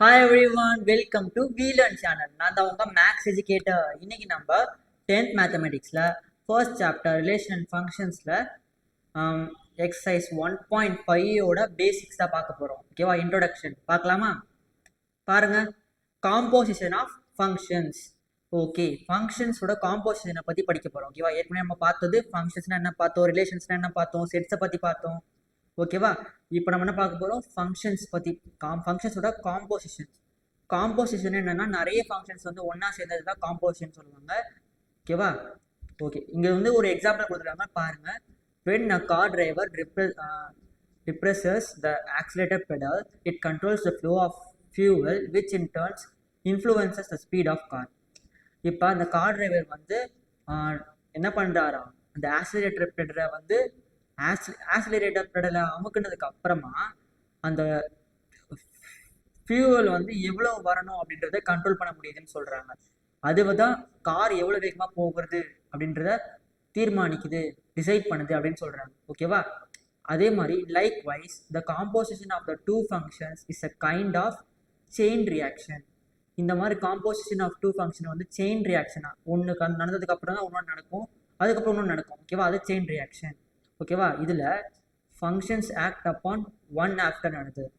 Hi everyone welcome to வீலன் channel நான் தான் உங்கள் மேக்ஸ் எஜுகேட்டர் இன்னைக்கு நம்ம டென்த் மேத்தமெட்டிக்ஸில் ஃபர்ஸ்ட் சாப்டர் ரிலேஷன் அண்ட் ஃபங்க்ஷன்ஸில் எக்ஸசைஸ் ஒன் பாயிண்ட் ஃபைவோட பேசிக்ஸ் தான் பார்க்க போகிறோம் ஓகேவா இன்ட்ரோடக்ஷன் பார்க்கலாமா? பாருங்கள் காம்போசிஷன் ஆஃப் ஃபங்க்ஷன்ஸ் ஓகே ஃபங்க்ஷன்ஸோட காம்போசிஷனை பற்றி படிக்க போகிறோம் ஓகேவா ஏற்கனவே நம்ம பார்த்தது ஃபங்க்ஷன்ஸ்னால் என்ன பார்த்தோம் ரிலேஷன்ஸ்னால் என்ன பார்த்தோம் செட்ஸை பற்றி பார்த்தோம். ஓகேவா இப்போ நம்ம என்ன பார்க்க போகிறோம் ஃபங்க்ஷன்ஸ் பற்றி காம் ஃபங்க்ஷன்ஸோட காம்போசிஷன்ஸ் காம்போசிஷன் என்னென்னா நிறைய ஃபங்க்ஷன்ஸ் வந்து ஒன்றா சேர்ந்தது தான் காம்போசிஷன் சொல்லுவாங்க. ஓகேவா ஓகே இங்கே வந்து ஒரு எக்ஸாம்பிள் கொடுத்துருக்காங்க. பாருங்கள் when a car driver repress represses the accelerator pedal it controls the flow of fuel which in in influences the speed of car இப்போ அந்த கார் டிரைவர் வந்து uh, என்ன பண்ணுறாராம் அந்த ஆக்சிலேட்டர் பெடரை வந்து ஆசிலரேட்டர் பெடலை அமுக்குனதுக்கு அப்புறமா அந்த ஃபியூவல் வந்து எவ்வளோ வரணும் அப்படின்றத கண்ட்ரோல் பண்ண முடியுதுன்னு சொல்கிறாங்க அது தான் கார் எவ்வளோ வேகமாக போகிறது அப்படின்றத தீர்மானிக்குது டிசைட் பண்ணுது அப்படின்னு சொல்கிறாங்க ஓகேவா அதே மாதிரி likewise the composition of the two functions is a kind of chain reaction இந்த மாதிரி காம்போசிஷன் ஆஃப் டூ ஃபங்க்ஷன் வந்து செயின் ரியாக்ஷனாக ஒன்று கண் நடந்ததுக்கு அப்புறம் தான் ஒன்று நடக்கும். அதுக்கப்புறம் இன்னொன்று நடக்கும். ஓகேவா அது செயின் ரியாக்ஷன் ஓகேவா? இதில் functions act upon one after நடந்தது.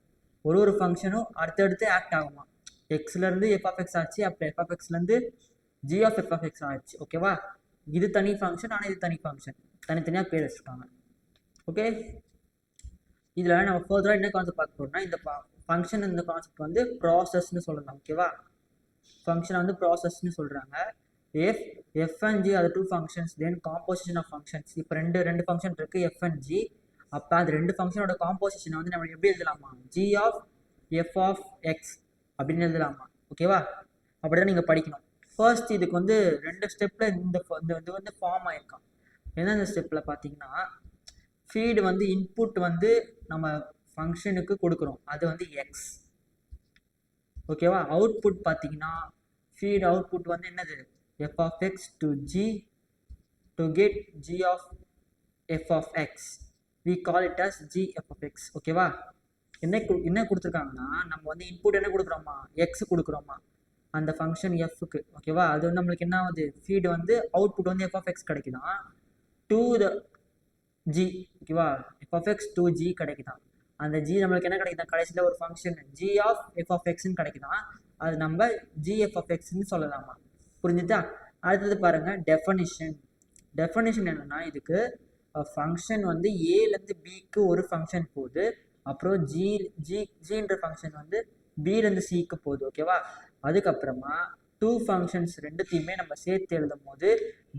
ஒரு ஒரு ஃபங்க்ஷனும் அடுத்தடுத்து ஆக்ட் ஆகுமா? எக்ஸ்லேருந்து எஃப்எஃப்எக்ஸ் ஆச்சு அப்புறம் எஃப்எஃப்எக்ஸ்லேருந்து of F F X G of ஆச்சு ஓகேவா? இது தனி ஃபங்க்ஷன் ஆனால் இது தனி ஃபங்க்ஷன் தனித்தனியாக பேர் வச்சுருக்காங்க. ஓகே? இதில் நம்ம ஃபர்தராக என்ன கான்செப்ட் பார்க்க போகிறோம்னா இந்த ஃபங்க்ஷன் இந்த கான்செப்ட் வந்து ப்ராசஸ்ன்னு சொல்லலாம் ஓகேவா? ஃபங்க்ஷனை வந்து ப்ராசஸ்ன்னு சொல்கிறாங்க எஃப் எஃப் அண்ட் ஜி அது two functions then composition of functions இப்போ ரெண்டு ரெண்டு ஃபங்க்ஷன் இருக்குது எஃப் அண்ட் ஜி அப்போ அது ரெண்டு ஃபங்க்ஷனோட காம்போசிஷனை வந்து நம்ம எப்படி எழுதலாமா? G of F of X அப்படின்னு எழுதலாமா? ஓகேவா அப்படி தான் நீங்கள் படிக்கணும். ஃபர்ஸ்ட் இதுக்கு வந்து ரெண்டு ஸ்டெப்பில் இந்த ஃப- இந்த இது வந்து ஃபார்ம் ஆயிருக்கான். எந்தெந்த ஸ்டெப்பில் பார்த்தீங்கன்னா ஃபீடு வந்து இன்புட் வந்து நம்ம ஃபங்க்ஷனுக்கு கொடுக்குறோம். அது வந்து எக்ஸ் ஓகேவா அவுட்புட் பார்த்தீங்கன்னா ஃபீட் அவுட்புட் வந்து என்னது? F of X to G to get G of F of X we call it as G F of X ஓகேவா என்ன கு- என்ன கொடுத்துருக்காங்கன்னா நம்ம வந்து இன்புட் என்ன கொடுக்குறோமா? எக்ஸ் கொடுக்குறோமா? அந்த ஃபங்க்ஷன் எஃப்க்கு ஓகேவா அது வந்து நம்மளுக்கு என்ன ஆகுது? ஃபீடு வந்து அவுட்புட் வந்து எஃப் ஆஃப் எக்ஸ் கிடைக்குதான் டூ த ஜி ஓகேவா F of X to G கிடைக்குதான் அந்த ஜி நம்மளுக்கு என்ன கிடைக்குதா? கடைசியில் ஒரு function G of F of எக்ஸ்ன்னு கிடைக்குதான் அது நம்ம ஜி எஃப் ஆஃப் எக்ஸ்ன்னு சொல்லலாமா? புரிஞ்சுதா? அடுத்தது பாருங்க டெஃபனிஷன் டெஃபனிஷன் என்னன்னா இதுக்கு ஃபங்க்ஷன் வந்து ஏலேருந்து பிக்கு ஒரு ஃபங்க்ஷன் போகுது. அப்புறம் ஜி ஜி ஜின்ற ஃபங்க்ஷன் வந்து பிலேருந்து சிக்கு போகுது ஓகேவா அதுக்கப்புறமா டூ ஃபங்க்ஷன்ஸ் ரெண்டுத்தையுமே நம்ம சேர்த்து எழுதும் போது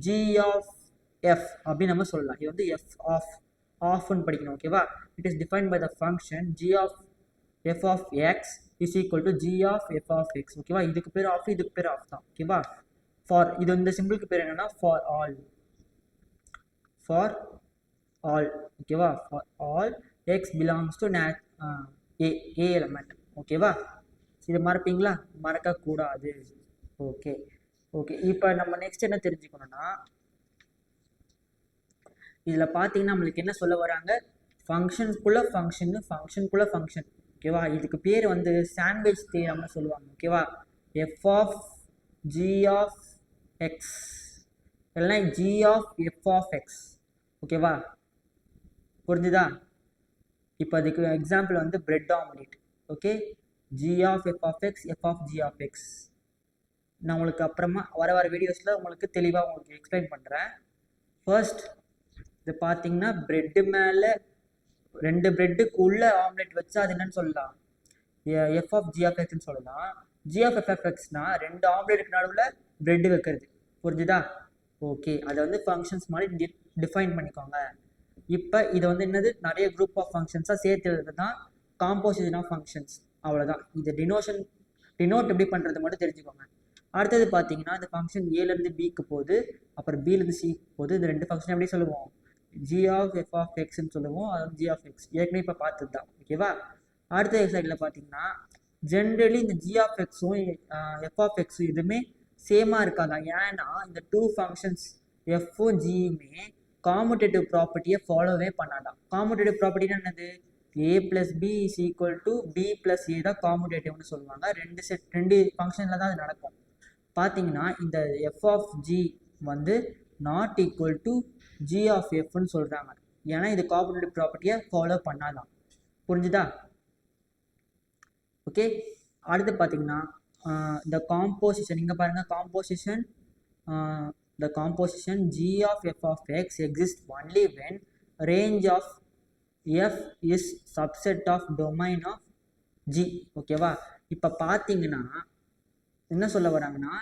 ஜி ஆஃப் எஃப் அப்படின்னு நம்ம சொல்லலாம். இது வந்து எஃப் ஆஃப் ஆஃப்னு படிக்கணும் ஓகேவா it is define by the function G of F of X is equal to G of F of X ஓகேவா இதுக்கு பேர் ஆஃப் இதுக்கு பேர் ஆஃப் தான் ஓகேவா ஃபார் இது இந்த சிம்பிளுக்கு பேர் என்னன்னா ஃபார் ஆல் ஃபார் ஆல் ஓகேவா for all X belongs to NAT a A element ஓகேவா இது மறப்பீங்களா? மறக்கக்கூடாது. ஓகே ஓகே இப்போ நம்ம நெக்ஸ்ட் என்ன தெரிஞ்சுக்கணும்னா இதில் பார்த்தீங்கன்னா நம்மளுக்கு என்ன சொல்ல வராங்க? ஃபங்க்ஷனுக்குள்ளே ஃபங்க்ஷனு ஃபங்க்ஷனுக்குள்ளே ஃபங்க்ஷன் ஓகேவா இதுக்கு பேர் வந்து சாண்ட்விச் தியரம்னு சொல்லுவாங்க ஓகேவா F of G of X இல்லைன்னா G of F of X ஓகேவா புரிஞ்சுதா? இப்போ அதுக்கு எக்ஸாம்பிள் வந்து bread omelette okay G of F of X F of G of X நான் உங்களுக்கு அப்புறமா வர வர வீடியோஸில் உங்களுக்கு தெளிவாக உங்களுக்கு எக்ஸ்பிளைன் பண்ணுறேன் ஃபர்ஸ்ட் இது பார்த்தீங்கன்னா பிரெட்டு மேலே ரெண்டு பிரெட்டுக்கு உள்ள ஆம்லெட் வச்சு அது என்னன்னு சொல்லலாம். எஃப் ஆஃப் ஜி ஆஃப் சொல்லலாம். ஜி ஆஃப் எஃப் எஃப் எக்ஸ்னால் ரெண்டு ஆம்லெட்டுக்கு நடுவில் பிரெட்டு வைக்கிறது. புரிஞ்சுதா? ஓகே அதை வந்து ஃபங்க்ஷன்ஸ் மாதிரி டிஃபைன் பண்ணிக்கோங்க. இப்போ இதை வந்து என்னது? நிறைய குரூப் ஆஃப் ஃபங்க்ஷன்ஸாக சேர்த்து தான் காம்போசிஷன் ஆஃப் ஃபங்க்ஷன்ஸ் அவ்வளோதான் இது டினோஷன் டினோட் எப்படி பண்ணுறது மட்டும் தெரிஞ்சுக்கோங்க. அடுத்தது பார்த்தீங்கன்னா இந்த ஃபங்க்ஷன் ஏலேருந்து பிக்கு போகுது. அப்புறம் பிலேருந்து சி போகுது. இந்த ரெண்டு ஃபங்க்ஷன் எப்படி சொல்லுவோம்? ஜி ஆஃப் எஃப் ஆஃப் எக்ஸ்னு சொல்லுவோம். அது ஜி ஆஃப் எக்ஸ் ஏற்கனவே இப்போ பார்த்தது தான் ஓகேவா அடுத்த சைடில் பார்த்தீங்கன்னா ஜென்ரலி இந்த ஜி ஆஃப் எக்ஸும் எஃப் ஆஃப் எக்ஸும் இதுவுமே சேமாக இருக்காதா? ஏன்னா இந்த டூ ஃபங்க்ஷன்ஸ் எஃப்பும் ஜியுமே காமுடேட்டிவ் ப்ராப்பர்ட்டியை ஃபாலோவே பண்ணாதான் காமுடேட்டிவ் ப்ராப்பர்ட்டினா என்னது? A plus B is equal to B plus A தான் காமுடேட்டிவ்னு சொல்லுவாங்க. ரெண்டு செட் ரெண்டு ஃபங்க்ஷனில் தான் அது நடக்கும். பார்த்தீங்கன்னா இந்த எஃப் ஆஃப் ஜி வந்து not equal to G of எஃப்னு சொல்கிறாங்க ஏன்னா இது காமுடேட்டிவ் ப்ராப்பர்ட்டியை ஃபாலோ பண்ணாதான் புரிஞ்சுதா? ஓகே அடுத்து பார்த்தீங்கன்னா இந்த காம்போசிஷன் இங்கே பாருங்கள் composition the composition G of F of X exist only when range of F is subset of domain of G ஓகேவா இப்போ பார்த்தீங்கன்னா என்ன சொல்ல வராங்கன்னா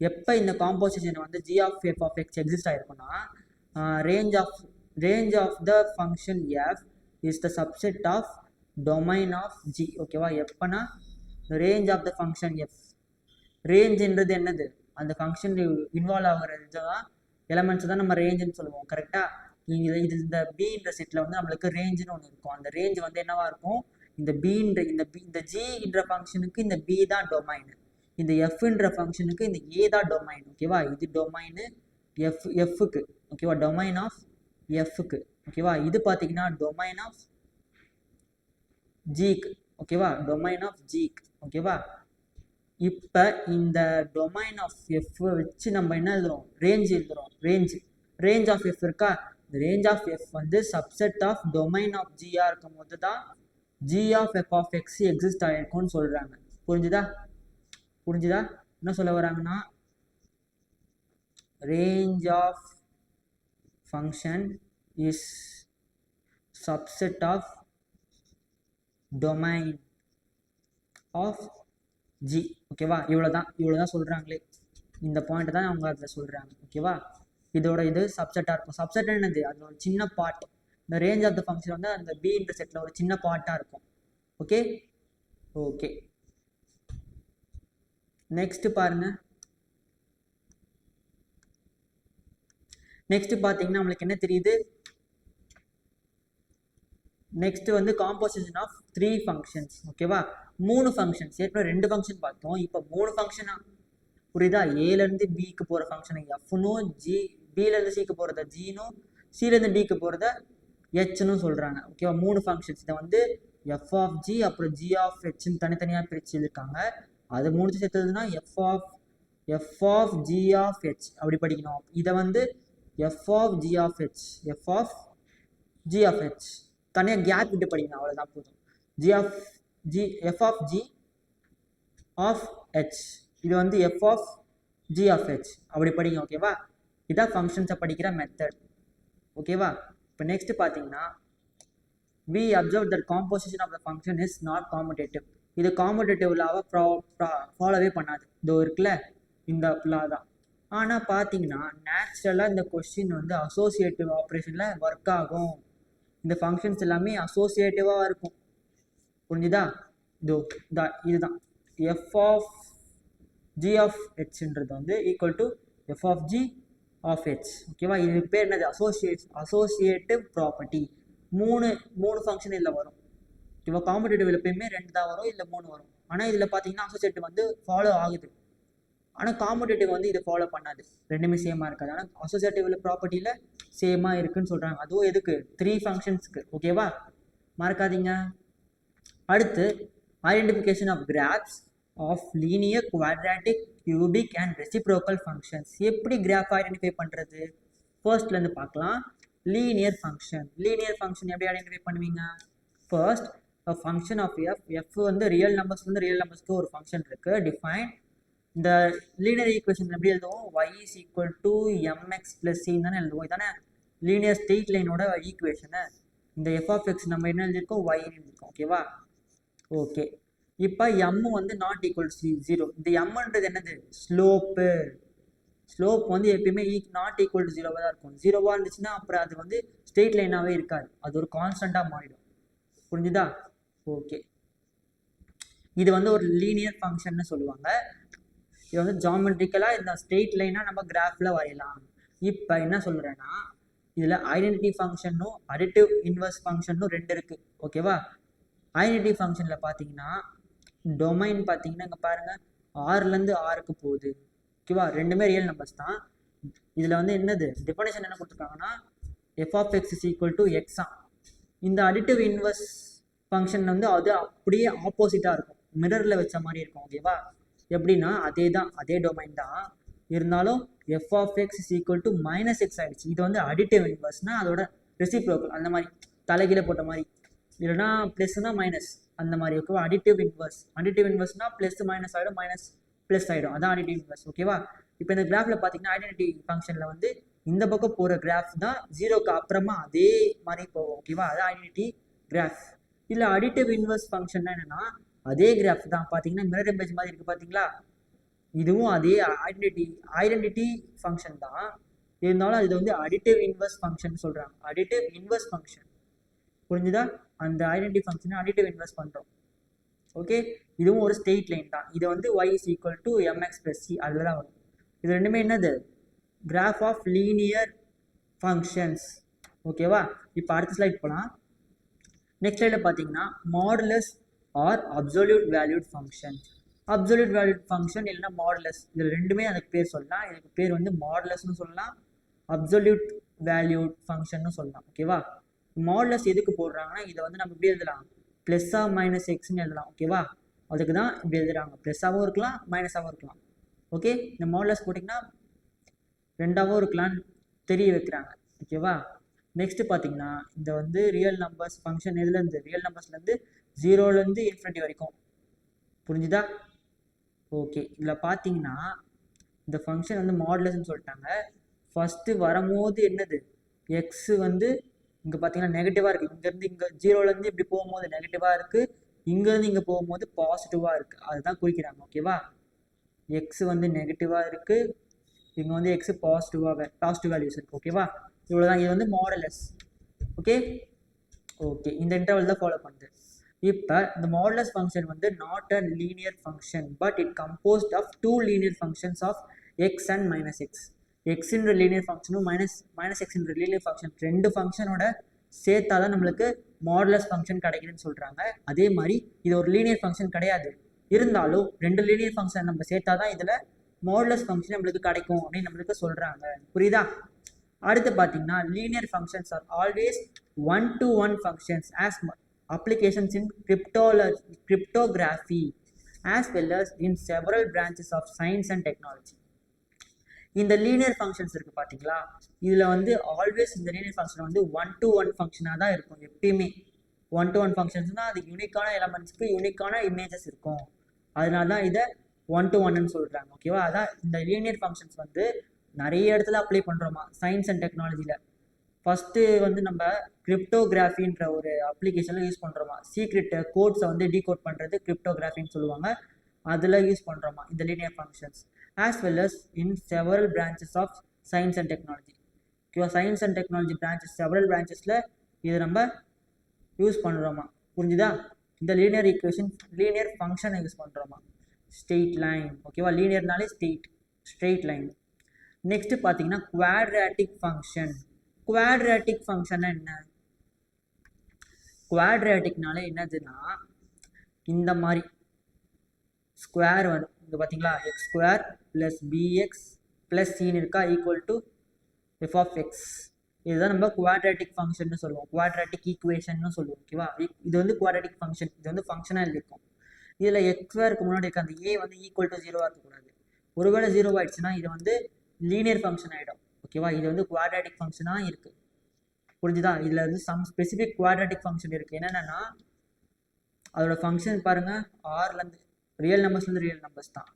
எப்போ இந்த காம்போசிஷன் வந்து G of F of X exist ஆயிருக்குன்னா range of range of the function F is the subset of domain of G ஓகேவா எப்போனா range of the function F ரேஞ்சுன்றது என்னது? அந்த ஃபங்க்ஷன் இன்வால்வ் ஆகிற இதுதான் எலமெண்ட்ஸ் தான் நம்ம ரேஞ்சுன்னு சொல்லுவோம். கரெக்டாக இது இது இந்த பின்ற செட்டில் வந்து நம்மளுக்கு ரேஞ்சுன்னு ஒன்று இருக்கும். அந்த ரேஞ்ச் வந்து என்னவா இருக்கும்? இந்த பீன்ற இந்த பி இந்த ஜின்ற ஃபங்க்ஷனுக்கு இந்த பி தான் டொமைனு இந்த எஃப்ன்ற ஃபங்க்ஷனுக்கு இந்த ஏ தான் டொமைன் ஓகேவா இது டொமைனு எஃப் எஃப்க்கு ஓகேவா டொமைன் ஆஃப் எஃப்க்கு ஓகேவா இது பார்த்தீங்கன்னா டொமைன் ஆஃப் ஜிக்கு ஓகேவா டொமைன் ஆஃப் ஜீக் ஓகேவா இப்போ இந்த டொமைன் ஆஃப் எஃப் வச்சு நம்ம என்ன எழுதுறோம்? ரேஞ்ச் எழுதுறோம். ரேஞ்ச் ரேஞ்ச் ஆஃப் எஃப் இருக்கா? இந்த ரேஞ்ச் ஆஃப் எஃப் வந்து சப்செட் ஆஃப் டொமைன் ஆஃப் ஜியா இருக்கும் போது தான் G of F of X exist ஆகிருக்கும்னு சொல்கிறாங்க புரிஞ்சுதா? புரிஞ்சுதா? என்ன சொல்ல வராங்கன்னா range of function is subset of domain of G ஓகேவா? இவ்வளோ தான் இவ்வளோ தான் சொல்கிறாங்களே இந்த பாயிண்ட் தான் அவங்க அதில் சொல்கிறாங்க ஓகேவா? இதோட இது சப்செட்டாக இருக்கும். சப்செட் என்னது? அது ஒரு சின்ன பார்ட் இந்த ரேஞ்ச் ஆஃப் த ஃபங்க்ஷன் வந்து அந்த பி இந்த செட்டில் ஒரு சின்ன பார்ட்டாக இருக்கும். ஓகே? ஓகே. நெக்ஸ்ட் பாருங்க. நெக்ஸ்ட் பார்த்தீங்கன்னா நம்மளுக்கு என்ன தெரியுது? நெக்ஸ்ட் வந்து காம்போசிஷன் ஆஃப் த்ரீ ஃபங்க்ஷன்ஸ் ஓகேவா? மூணு ஃபங்க்ஷன்ஸ் ஏற்கனவே ரெண்டு ஃபங்க்ஷன் பார்த்தோம். இப்போ மூணு ஃபங்க்ஷனா புரியுதா? ஏலேருந்து பிக்கு போகிற ஃபங்க்ஷனை எஃப்னும் ஜி பிலேருந்து சிக்கு போகிறத ஜீனும் சிலேருந்து டிக்கு போகிறத ஹெச்னு சொல்கிறாங்க ஓகேவா மூணு ஃபங்க்ஷன்ஸ் இதை வந்து எஃப் ஆஃப் ஜி அப்புறம் ஜி ஆஃப் ஹெச்னு தனித்தனியாக பிரித்து எழுதிருக்காங்க அது முடிச்சு சேர்த்ததுன்னா F of F of G of H அப்படி படிக்கணும். இதை வந்து F of G of H F of G of H தனியாக கேப் விட்டு படிக்கணும். அவ்வளோதான் போதும். G of G F of G of H இது வந்து F of G of H அப்படி படிங்க ஓகேவா இதான் ஃபங்க்ஷன்ஸை படிக்கிற மெத்தட் ஓகேவா இப்போ நெக்ஸ்ட் பார்த்தீங்கன்னா we observe that composition of the function is not commutative இது காம்படேட்டிவ் லாவை ப்ரா ஃபாலோவே பண்ணாது. இதோ இருக்குல்ல? இந்த லா தான். ஆனால் பார்த்தீங்கன்னா நேச்சுரலாக இந்த கொஸ்டின் வந்து அசோசியேட்டிவ் ஆப்ரேஷனில் ஒர்க் ஆகும். இந்த ஃபங்க்ஷன்ஸ் எல்லாமே அசோசியேட்டிவாக இருக்கும். புரிஞ்சுதா? இதோ இந்த இதுதான். எஃப் ஆஃப் ஜி ஆஃப் ஹெச்ன்றது வந்து equal to F of G of H ஓகேவா இது பேர் என்னது? அசோசியேட் அசோசியேட்டிவ் ப்ராப்பர்ட்டி மூணு மூணு ஃபங்க்ஷன் இதில் வரும். ஓகேவா காம்படேட்டிவ் எப்பயுமே ரெண்டு தான் வரும் இல்லை மூணு வரும். ஆனால் இதில் பார்த்தீங்கன்னா அசோசியேட்டிவ் வந்து ஃபாலோ ஆகுது. ஆனால் காம்படேட்டிவ் வந்து இது ஃபாலோ பண்ணாது. ரெண்டுமே சேமாக இருக்காது. ஆனால் அசோசியேட்டிவ் ப்ராப்பர்ட்டியில் சேமாக இருக்குன்னு சொல்கிறாங்க அதுவும் எதுக்கு? த்ரீ ஃபங்க்ஷன்ஸ்க்கு ஓகேவா மறக்காதீங்க. அடுத்து identification of graphs of linear quadratic cubic and reciprocal functions எப்படி கிராஃப் ஐடென்டிஃபை பண்ணுறது ஃபர்ஸ்ட்லேருந்து பார்க்கலாம். லீனியர் ஃபங்க்ஷன் லீனியர் ஃபங்க்ஷன் எப்படி ஐடென்டிஃபை பண்ணுவீங்க? First function of F F வந்து ரியல் நம்பர்ஸ் வந்து ரியல் நம்பர்ஸ்க்கு ஒரு ஃபங்க்ஷன் இருக்குது டிஃபைன் இந்த லீனியர் ஈக்குவேஷன் எப்படி எழுதுவோம்? Y is equal to MX plus சின்னு தானே எழுதுவோம். இதானே லீனியர் ஸ்ட்ரெயிட் லைனோட ஈக்குவேஷனு இந்த எஃப் ஆஃப் எக்ஸ் நம்ம என்ன எழுதியிருக்கோம்? ஒய்னு எழுதியிருக்கோம். ஓகேவா ஓகே இப்போ எம் வந்து நாட் ஈக்குவல் டு ஜீரோ இந்த எம்ன்றது என்னது? ஸ்லோப்பு ஸ்லோப் வந்து எப்பயுமே ஈக் நாட் ஈக்குவல் டு ஜீரோவாக தான் இருக்கும். ஜீரோவாக இருந்துச்சுன்னா அப்புறம் அது வந்து ஸ்ட்ரெயிட் லைனாகவே இருக்காது. அது ஒரு கான்ஸ்டண்ட்டாக மாறிடும். புரிஞ்சுதா? ஓகே இது வந்து ஒரு லீனியர் ஃபங்க்ஷன்னு சொல்லுவாங்க. இது வந்து ஜாமெட்ரிக்கலாக இந்த ஸ்ட்ரெயிட் லைனாக நம்ம கிராஃபில் வரையலாம். இப்போ என்ன சொல்கிறேன்னா இதில் ஐடென்டிட்டி ஃபங்க்ஷனும் அடிட்டிவ் இன்வெர்ஸ் ஃபங்க்ஷனும் ரெண்டு இருக்குது ஓகேவா ஐடென்டிட்டி ஃபங்க்ஷனில் பார்த்தீங்கன்னா டொமைன் பார்த்தீங்கன்னா இங்கே பாருங்கள் ஆறுலேருந்து ஆறுக்கு போகுது. ஓகேவா ரெண்டுமே ரியல் நம்பர்ஸ் தான். இதில் வந்து என்னது? டெஃபனேஷன் என்ன கொடுத்துருக்காங்கன்னா F of X is equal to எக்ஸா இந்த அடிட்டிவ் இன்வெர்ஸ் ஃபங்க்ஷன் வந்து அது அப்படியே ஆப்போசிட்டாக இருக்கும். மிரரில் வச்ச மாதிரி இருக்கும் ஓகேவா எப்படின்னா அதே தான் அதே டொமைன் தான். இருந்தாலும் F of X is equal to minus X ஆகிடுச்சு இது வந்து அடிட்டிவ் இன்வர்ஸ்னால் அதோட ரெசிப்ரோக்கல் அந்த மாதிரி தலைகீழ போட்ட மாதிரி. இல்லைனா ப்ளஸ்னா மைனஸ் அந்த மாதிரி ஓகேவா அடிட்டிவ் இன்வர்ஸ் அடிட்டிவ் இன்வர்ஸ்னா ப்ளஸ் மைனஸ் ஆகிடும் மைனஸ் ப்ளஸ் ஆகிடும் அதான் அடிட்டிவ் இன்வர்ஸ் ஓகேவா இப்போ இந்த கிராஃபில் பார்த்தீங்கன்னா ஐடென்டிட்டி ஃபங்க்ஷனில் வந்து இந்த பக்கம் போகிற கிராஃப் தான் ஜீரோக்கு அப்புறமா அதே மாதிரி போகும் ஓகேவா அதான் ஐடென்டிட்டி கிராஃப் இல்லை அடிட்டிவ் இன்வர்ஸ் ஃபங்க்ஷன்னா என்னென்னா அதே கிராஃப் தான். பார்த்தீங்கன்னா மிரர் இமேஜ் மாதிரி இருக்குது பார்த்தீங்களா இதுவும் அதே ஐடென்டிட்டி ஐடென்டிட்டி ஃபங்க்ஷன் தான். இருந்தாலும் அது வந்து அடிட்டிவ் இன்வர்ஸ் ஃபங்க்ஷன் சொல்கிறாங்க அடிட்டிவ் இன்வர்ஸ் ஃபங்க்ஷன் புரிஞ்சுதா? அந்த ஐடென்டி ஃபங்க்ஷனை அடிட்டிவ் இன்வெஸ்ட் பண்ணுறோம் ஓகே இதுவும் ஒரு ஸ்டேட் லைன் தான். இது வந்து Y is equal to MX plus C அதில் தான் வரும். இது ரெண்டுமே என்னது? கிராஃப் ஆஃப் லீனியர் ஃபங்க்ஷன்ஸ் ஓகேவா இப்போ அடுத்த ஸ்லைட் போகலாம் நெக்ஸ்ட் ஸ்லைடில் பார்த்தீங்கன்னா modulus or absolute valued function absolute valued function இல்லைன்னா மாடுலஸ் இதில் ரெண்டுமே அதுக்கு பேர் சொல்லலாம். இதுக்கு பேர் வந்து மாடுலஸ்னு சொல்லலாம். அப்சல்யூட் வேல்யூட் ஃபங்க்ஷன்னு சொல்லலாம். ஓகேவா மாடலஸ் எதுக்கு போடுறாங்கன்னா இதை வந்து நம்ம இப்படி எழுதலாம். ப்ளஸ்ஸா மைனஸ் எக்ஸ்னு எழுதலாம் ஓகேவா அதுக்கு தான் இப்படி எழுதுறாங்க. ப்ளஸ்ஸாகவும் இருக்கலாம் மைனஸாகவும் இருக்கலாம். ஓகே இந்த மாடலஸ் போட்டிங்கன்னா ரெண்டாகவும் இருக்கலாம்னு தெரிய வைக்கிறாங்க. ஓகேவா நெக்ஸ்ட் பார்த்தீங்கன்னா இந்த வந்து ரியல் நம்பர்ஸ் ஃபங்க்ஷன் இதுலேருந்து ரியல் நம்பர்ஸ்லேருந்து ஜீரோலேருந்து இன்ஃபினிட்டி வரைக்கும். புரிஞ்சுதா? ஓகே இதில் பார்த்தீங்கன்னா இந்த ஃபங்க்ஷன் வந்து மாடலஸ்ன்னு சொல்லிட்டாங்க. ஃபஸ்ட்டு வரும்போது என்னது? எக்ஸு வந்து இங்கே பார்த்தீங்கன்னா நெகட்டிவாக இருக்குது இங்கேருந்து இங்கே ஜீரோலேருந்து இப்படி போகும்போது நெகட்டிவாக இருக்குது இங்கேருந்து இங்கே போகும்போது பாசிட்டிவாக இருக்குது அதுதான் குறிக்கிறாங்க. ஓகேவா எக்ஸ் வந்து நெகட்டிவாக இருக்குது இங்கே வந்து எக்ஸ் பாசிட்டிவாக பாசிட்டிவ் வேல்யூஸ் இருக்குது ஓகேவா இவ்வளோ தான் இது வந்து மாடலஸ் ஓகே ஓகே இந்த இன்டர்வல் தான் ஃபாலோ பண்ணுது. இப்போ இந்த மாடலஸ் ஃபங்க்ஷன் வந்து not a linear function but it composed of two linear functions of X and minus X எக்ஸின்ற linear ஃபங்க்ஷனும் மைனஸ் மைனஸ் எக்ஸ்ன்ற லீனியர் ஃபங்க்ஷன் ரெண்டு ஃபங்க்ஷனோட சேர்த்தா தான் நம்மளுக்கு மாடலஸ் ஃபங்க்ஷன் கிடைக்குதுன்னு சொல்கிறாங்க அதே மாதிரி இது ஒரு லீனியர் ஃபங்க்ஷன் கிடையாது. இருந்தாலும் ரெண்டு லீனியர் ஃபங்க்ஷன் நம்ம சேர்த்தா தான் இதில் மாடலஸ் ஃபங்க்ஷன் நம்மளுக்கு கிடைக்கும் அப்படின்னு நம்மளுக்கு சொல்கிறாங்க புரியுதா? அடுத்து பார்த்தீங்கன்னா linear functions are always one to one functions as applications in cryptology, cryptography as well as in several branches of science and technology இந்த லீனியர் ஃபங்க்ஷன்ஸ் இருக்குது பார்த்தீங்களா இதில் வந்து ஆல்வேஸ் இந்த லீனியர் ஃபங்க்ஷன் வந்து ஒன் டு ஒன் ஃபங்க்ஷனாக தான் இருக்கும் எப்பயுமே. ஒன் டு ஒன் ஃபங்க்ஷன்ஸ்னால் அது யூனிக்கான எலமெண்ட்ஸ்க்கு யூனிக்கான இமேஜஸ் இருக்கும். அதனால தான் இதை ஒன் டு ஒன்னு சொல்கிறாங்க ஓகேவா அதான் இந்த லீனியர் ஃபங்க்ஷன்ஸ் வந்து நிறைய இடத்துல அப்ளை பண்ணுறோமா சயின்ஸ் அண்ட் டெக்னாலஜியில் ஃபஸ்ட்டு வந்து நம்ம கிரிப்டோகிராஃபின்ற ஒரு அப்ளிகேஷனில் யூஸ் பண்ணுறோமா சீக்ரெட் கோட்ஸை வந்து டீகோட் பண்ணுறது கிரிப்டோகிராஃபின்னு சொல்லுவாங்க. அதில் யூஸ் பண்ணுறோமா இந்த linear functions as well as in several branches of science and technology ஓகேவா science and technology branches several பிரான்ச்சஸில் இது நம்ம யூஸ் பண்ணுறோமா புரிஞ்சுதா? இந்த லீனியர் ஈக்குவேஷன் லீனியர் ஃபங்க்ஷனை யூஸ் பண்ணுறோமா ஸ்ட்ரெயிட் லைன் ஓகேவா லீனியர்னாலே ஸ்ட்ரெயிட் ஸ்ட்ரெயிட் லைன் நெக்ஸ்ட் பார்த்தீங்கன்னா குவாட்ராட்டிக் ஃபங்க்ஷன் குவாட்ராட்டிக் ஃபங்க்ஷன்னா என்ன? குவாட்ராட்டிக்னாலே என்னதுன்னா இந்த மாதிரி ஸ்கொயர் வரும். இங்கே பார்த்தீங்களா X square plus BX plus scene இருக்கா? Equal to F of X இதுதான் நம்ம குவாட்ராட்டிக் ஃபங்க்ஷன் சொல்லுவோம். குவாட்ராட்டிக் ஈக்குவேஷன் சொல்லுவோம் ஓகேவா இது வந்து குவாட்ராட்டிக் ஃபங்க்ஷன் இது வந்து ஃபங்க்ஷனாக இருக்கும். இதில் எக்ஸ் ஸ்கொயருக்கு முன்னாடி இருக்க அந்த ஏ வந்து ஈக்குவல் டு ஜீரோவாக இருக்கக்கூடாது. ஒருவேளை ஜீரோ ஆயிடுச்சுன்னா இது வந்து லீனியர் ஃபங்க்ஷன் ஆகிடும் ஓகேவா இது வந்து குவாட்ராட்டிக் ஃபங்க்ஷனாக இருக்குது புரிஞ்சுதா? இதில் வந்து சம் ஸ்பெசிஃபிக் குவாட்ராட்டிக் ஃபங்க்ஷன் இருக்குது என்னென்னா அதோட ஃபங்க்ஷன் பாருங்கள் ஆர்லேருந்து ரியல் நம்பர்ஸ்லேருந்து ரியல் நம்பர்ஸ் தான்.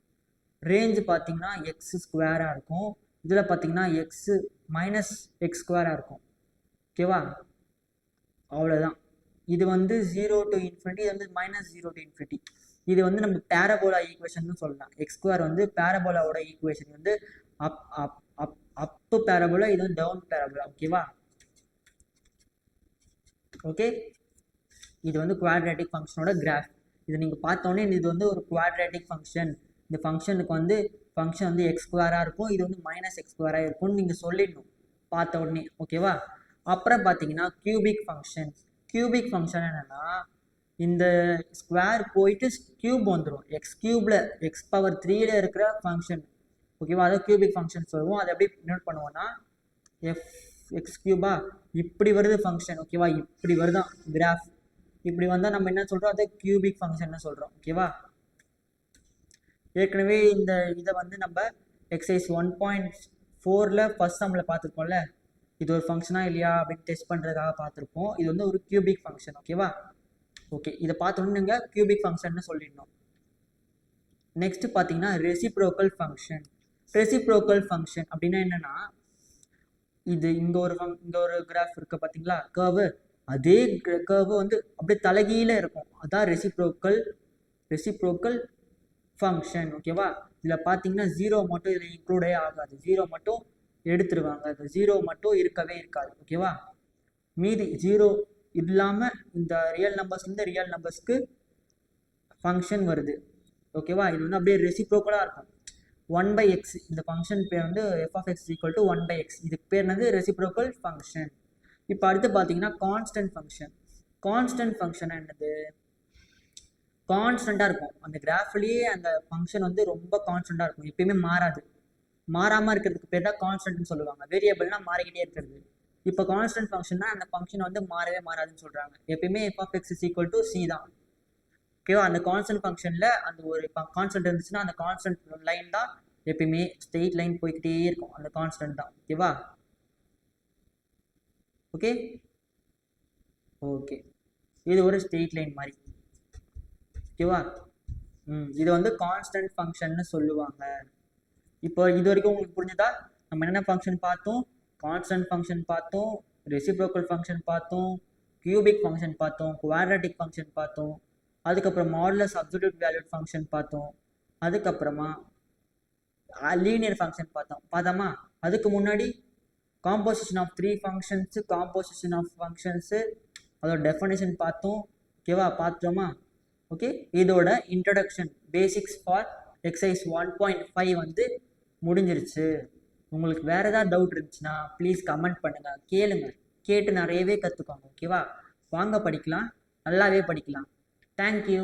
ரேஞ்சு பார்த்தீங்கன்னா எக்ஸ் ஸ்கொயராக இருக்கும். இதில் பார்த்தீங்கன்னா எக்ஸு மைனஸ் எக்ஸ் ஸ்கொயராக இருக்கும். ஓகேவா அவ்வளோதான் இது வந்து ஜீரோ டு இன்ஃபினிட்டி இது வந்து மைனஸ் ஜீரோ டு இன்ஃபினிட்டி இது வந்து நம்ம பேரபோலா ஈக்குவேஷன் சொல்லலாம். எக்ஸ் ஸ்கொயர் வந்து பேரபோலாவோட ஈக்குவேஷன் வந்து அப் அப் அப் அப்பு பேரபோலா இது வந்து டவுன் பேரபோலா ஓகேவா ஓகே இது வந்து குவாட்ரேட்டிக் ஃபங்க்ஷனோட கிராஃப் இது நீங்கள் பார்த்தோன்னே இது வந்து ஒரு குவாட்ரேட்டிக் ஃபங்க்ஷன் இந்த ஃபங்க்ஷனுக்கு வந்து ஃபங்க்ஷன் வந்து எக்ஸ் ஸ்கொயராக இருக்கும் இது வந்து மைனஸ் எக்ஸ் ஸ்கொயராக இருக்கும்னு நீங்கள் சொல்லிடணும். பார்த்த உடனே ஓகேவா அப்புறம் பார்த்தீங்கன்னா கியூபிக் ஃபங்க்ஷன் கியூபிக் ஃபங்க்ஷன் என்னென்னா இந்த ஸ்கொயர் போயிட்டு கியூப் வந்துடும் எக்ஸ் கியூபில் எக்ஸ் பவர் த்ரீல இருக்கிற ஃபங்க்ஷன் ஓகேவா அதை கியூபிக் ஃபங்க்ஷன் சொல்லுவோம். அதை எப்படி நோட் பண்ணுவோன்னா எஃப் எக்ஸ் கியூபா இப்படி வருது ஃபங்க்ஷன் ஓகேவா இப்படி வருதான் கிராஃப் இப்படி வந்தால் நம்ம என்ன சொல்கிறோம் அதை கியூபிக் ஃபங்க்ஷன் சொல்கிறோம் ஓகேவா ஏற்கனவே இந்த இதை வந்து நம்ம எக்ஸசைஸ் ஒன் பாயிண்ட் ஃபோரில் ஃபஸ்ட் சம்மில் பார்த்துருக்கோம்ல இது ஒரு ஃபங்க்ஷனாக இல்லையா? அப்படின்னு டெஸ்ட் பண்ணுறதுக்காக பார்த்துருப்போம். இது வந்து ஒரு கியூபிக் ஃபங்க்ஷன் ஓகேவா ஓகே இதை பார்த்தோன்னு நீங்கள் கியூபிக் ஃபங்க்ஷன்னு சொல்லிடணும். நெக்ஸ்ட் பார்த்தீங்கன்னா ரெசிப்ரோக்கல் ஃபங்க்ஷன் ரெசிப்ரோக்கல் ஃபங்க்ஷன் அப்படின்னா என்னென்னா இது இங்கே ஒரு ஃபங் இங்கே ஒரு கிராஃப் இருக்குது பார்த்தீங்களா? கர்வு அதே கர்வு வந்து அப்படியே தலைகீழ இருக்கும். அதான் ரெசிப்ரோக்கல் ரெசிப்ரோக்கல் ஃபங்க்ஷன் ஓகேவா இதில் பார்த்தீங்கன்னா ஜீரோ மட்டும் இதில் இன்க்ளூடே ஆகாது. ஜீரோ மட்டும் எடுத்துருவாங்க. அந்த ஜீரோ மட்டும் இருக்கவே இருக்காது ஓகேவா மீதி ஜீரோ இல்லாமல் இந்த ரியல் நம்பர்ஸ் இந்த ரியல் நம்பர்ஸ்க்கு ஃபங்க்ஷன் வருது ஓகேவா இது வந்து அப்படியே ரெசிப்ரோக்கலாக இருக்கும். ஒன் பை எக்ஸ் இந்த ஃபங்க்ஷன் பேர் வந்து F of X equal to one by X இதுக்கு பேர் வந்து ரெசிப்ரோக்கல் ஃபங்க்ஷன் இப்போ அடுத்து பார்த்தீங்கன்னா கான்ஸ்டன்ட் ஃபங்க்ஷன் கான்ஸ்டன்ட் ஃபங்க்ஷன் என்னது? கான்ஸ்டண்ட்டாக இருக்கும். அந்த கிராஃப்லேயே அந்த ஃபங்க்ஷன் வந்து ரொம்ப கான்ஸ்டண்ட்டாக இருக்கும். எப்பயுமே மாறாது. மாறாமல் இருக்கிறதுக்கு பேர் தான் கான்ஸ்டன்ட்னு சொல்லுவாங்க. வேரியபிள்னா மாறிக்கிட்டே இருக்கிறது. இப்போ கான்ஸ்டன்ட் ஃபங்க்ஷன்னா அந்த ஃபங்க்ஷன் வந்து மாறவே மாறாதுன்னு சொல்கிறாங்க எப்பயுமே F of X is equal to C தான். ஓகேவா அந்த கான்ஸ்டன்ட் ஃபங்க்ஷனில் அந்த ஒரு கான்ஸ்டன்ட் இருந்துச்சுன்னா அந்த கான்ஸ்டன்ட் லைன் தான் எப்பயுமே ஸ்ட்ரெயிட் லைன் போய்கிட்டே இருக்கும். அந்த கான்ஸ்டன்ட் தான். ஓகேவா ஓகே? ஓகே. இது ஒரு ஸ்ட்ரெயிட் லைன் மாதிரி. ஓகேவா? ம் இது வந்து கான்ஸ்டன்ட் ஃபங்க்ஷன்னு சொல்லுவாங்க. இப்போ இது வரைக்கும் உங்களுக்கு புரிஞ்சுதா? நம்ம என்னென்ன ஃபங்க்ஷன் பார்த்தோம்? கான்ஸ்டன்ட் ஃபங்க்ஷன் பார்த்தோம் ரெசிப்ரோக்கல் ஃபங்க்ஷன் பார்த்தோம் கியூபிக் ஃபங்க்ஷன் பார்த்தோம் குவாட்ரட்டிக் ஃபங்க்ஷன் பார்த்தோம் அதுக்கப்புறம் மாடலஸ் அப்சல்யூட் வேல்யூட் ஃபங்க்ஷன் பார்த்தோம் அதுக்கப்புறமா லீனியர் ஃபங்க்ஷன் பார்த்தோம். பார்த்தோமா? அதுக்கு முன்னாடி composition of three functions composition of functions அதோட டெஃபனேஷன் பார்த்தோம். ஓகேவா பார்த்தோமா ஓகே இதோட introduction basics for exercise one point five வந்து முடிஞ்சிருச்சு. உங்களுக்கு வேறு ஏதாவது டவுட் இருந்துச்சுன்னா ப்ளீஸ் கமெண்ட் பண்ணுங்கள் கேளுங்க. கேட்டு நிறையவே கற்றுக்கோங்க ஓகேவா வாங்க படிக்கலாம். நல்லாவே படிக்கலாம். தேங்க்யூ